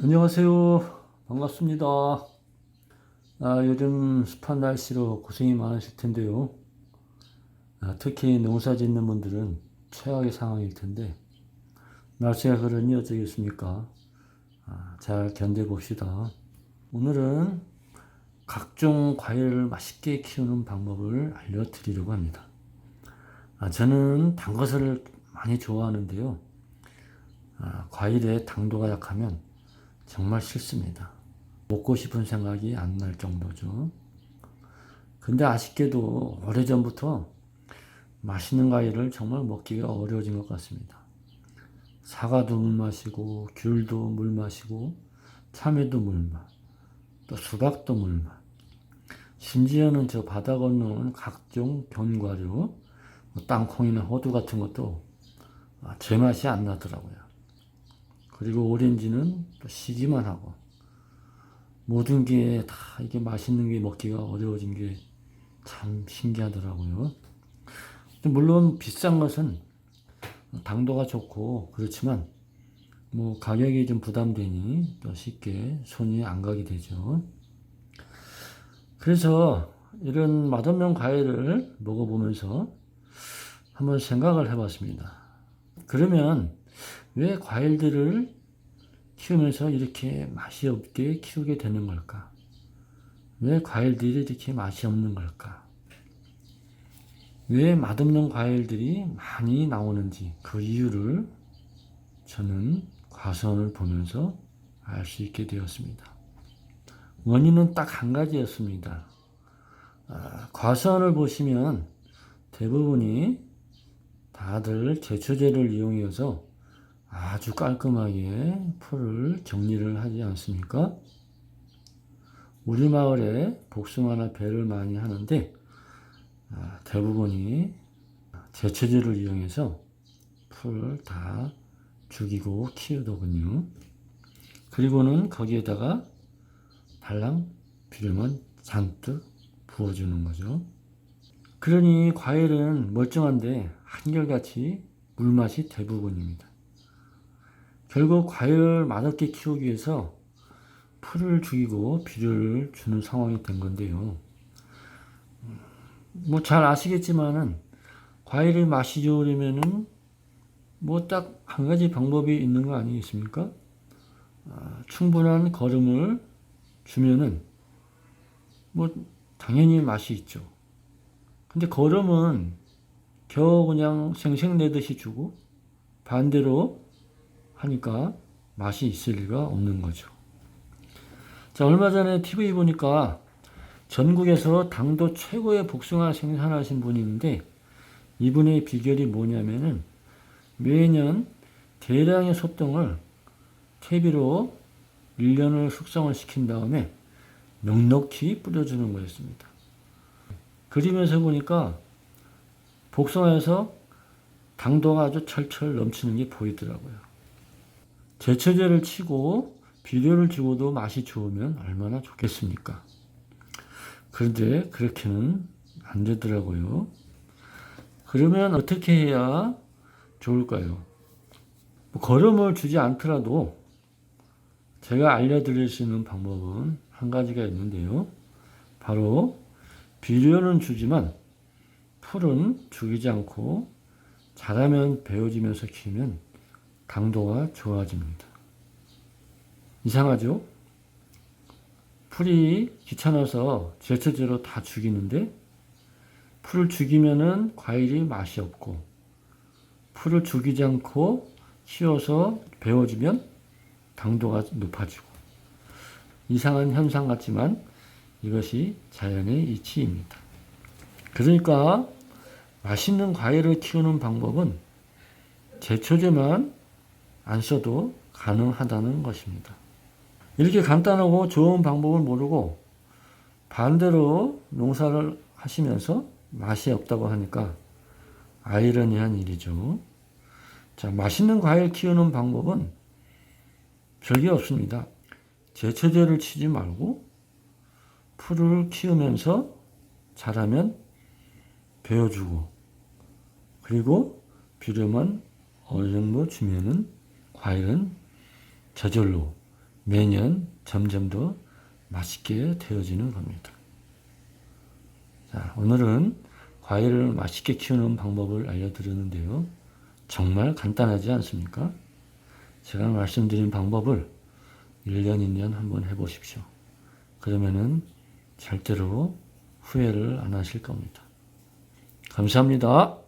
안녕하세요. 반갑습니다. 아, 요즘 습한 날씨로 고생이 많으실 텐데요. 아, 특히 농사 짓는 분들은 최악의 상황일 텐데, 날씨가 그러니 어쩌겠습니까? 아, 잘 견뎌봅시다. 오늘은 각종 과일을 맛있게 키우는 방법을 알려드리려고 합니다. 아, 저는 단 것을 많이 좋아하는데요. 아, 과일에 당도가 약하면 정말 싫습니다. 먹고 싶은 생각이 안 날 정도죠. 근데 아쉽게도 오래전부터 맛있는 과일을 정말 먹기가 어려워진 것 같습니다. 사과도 물 마시고, 귤도 물 마시고, 참외도 물맛, 또 수박도 물맛, 심지어는 저 바다 건너온 각종 견과류, 뭐 땅콩이나 호두 같은 것도 아, 제 맛이 안 나더라고요. 그리고 오렌지는 또 시기만 하고 모든 게 다 이게 맛있는 게 먹기가 어려워진 게 참 신기하더라고요. 물론 비싼 것은 당도가 좋고 그렇지만 뭐 가격이 좀 부담되니 또 쉽게 손이 안 가게 되죠. 그래서 이런 맛없는 과일을 먹어보면서 한번 생각을 해봤습니다. 그러면 왜 과일들을 키우면서 이렇게 맛이 없게 키우게 되는 걸까? 왜 과일들이 이렇게 맛이 없는 걸까? 왜 맛없는 과일들이 많이 나오는지 그 이유를 저는 과선을 보면서 알 수 있게 되었습니다. 원인은 딱 한 가지였습니다. 아, 과선을 보시면 대부분이 다들 제초제를 이용해서 아주 깔끔하게 풀을 정리를 하지 않습니까? 우리 마을에 복숭아나 배를 많이 하는데 아, 대부분이 제초제를 이용해서 풀을 다 죽이고 키우더군요. 그리고는 거기에다가 달랑 비료만 잔뜩 부어주는 거죠. 그러니 과일은 멀쩡한데 한결같이 물맛이 대부분입니다. 결국 과일을 맛없게 키우기 위해서 풀을 죽이고 비료를 주는 상황이 된 건데요. 뭐 잘 아시겠지만은 과일의 맛이 좋으려면은 뭐 딱 한 가지 방법이 있는 거 아니겠습니까? 아, 충분한 거름을 주면은 뭐 당연히 맛이 있죠. 근데 거름은 겨우 그냥 생생 내듯이 주고 반대로 하니까 맛이 있을 리가 없는 거죠. 자, 얼마 전에 TV 보니까 전국에서 당도 최고의 복숭아 생산하신 있는데 이분의 비결이 뭐냐면은 매년 대량의 소똥을 퇴비로 1년을 숙성을 시킨 다음에 넉넉히 뿌려주는 거였습니다. 그리면서 보니까 복숭아에서 당도가 아주 철철 넘치는 게 보이더라고요. 제초제를 치고 비료를 주고도 맛이 좋으면 얼마나 좋겠습니까? 그런데 그렇게는 안 되더라고요. 그러면 어떻게 해야 좋을까요? 뭐 거름을 주지 않더라도 제가 알려드릴 수 있는 방법은 한 가지가 있는데요. 바로 비료는 주지만 풀은 죽이지 않고 자라면 베어지면서 키우면 당도가 좋아집니다. 이상하죠? 풀이 귀찮아서 제초제로 다 죽이는데 풀을 죽이면은 과일이 맛이 없고 풀을 죽이지 않고 키워서 베어주면 당도가 높아지고 이상한 현상 같지만 이것이 자연의 이치입니다. 그러니까 맛있는 과일을 키우는 방법은 제초제만 안 써도 가능하다는 것입니다. 이렇게 간단하고 좋은 방법을 모르고 반대로 농사를 하시면서 맛이 없다고 하니까 아이러니한 일이죠. 자, 맛있는 과일 키우는 방법은 별게 없습니다. 제초제를 치지 말고 풀을 키우면서 자라면 베어주고 그리고 비료만 어느 정도 주면은 과일은 저절로 매년 점점 더 맛있게 되어지는 겁니다. 자, 오늘은 과일을 맛있게 키우는 방법을 알려드렸는데요. 정말 간단하지 않습니까? 제가 말씀드린 방법을 1년, 2년 한번 해보십시오. 그러면은 절대로 후회를 안 하실 겁니다. 감사합니다.